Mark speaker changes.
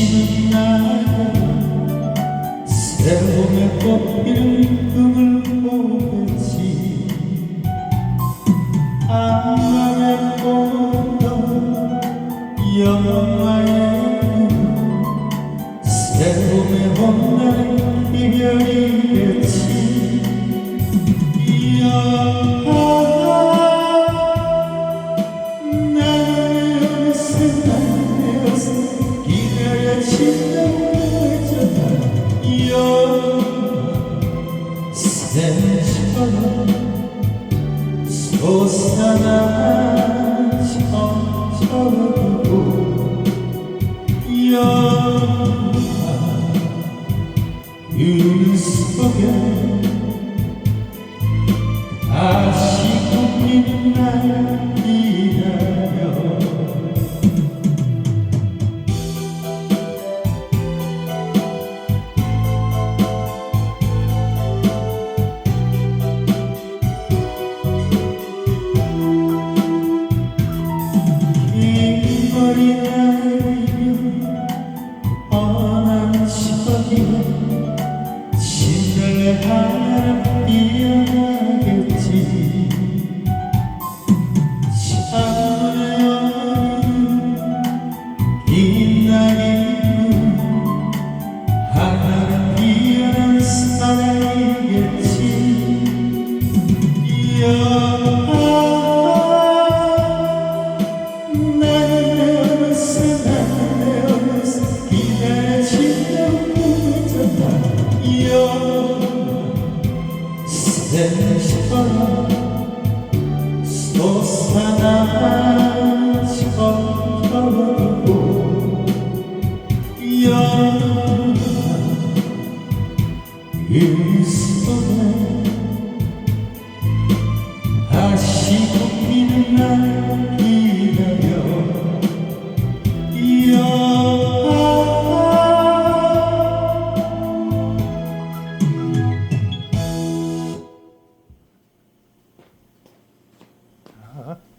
Speaker 1: 지나가 새봄의 꽃필 꿈을 보겠지 아마의 꽃도 영화의 꿈 새봄의 봄날 이별이겠지 솟아나 젖혀두고 영화 그 속에 다시 꽃핀 날 Yeah. 샘처럼 솟아나 젖혀두고 영아 그 속에 Uh-huh.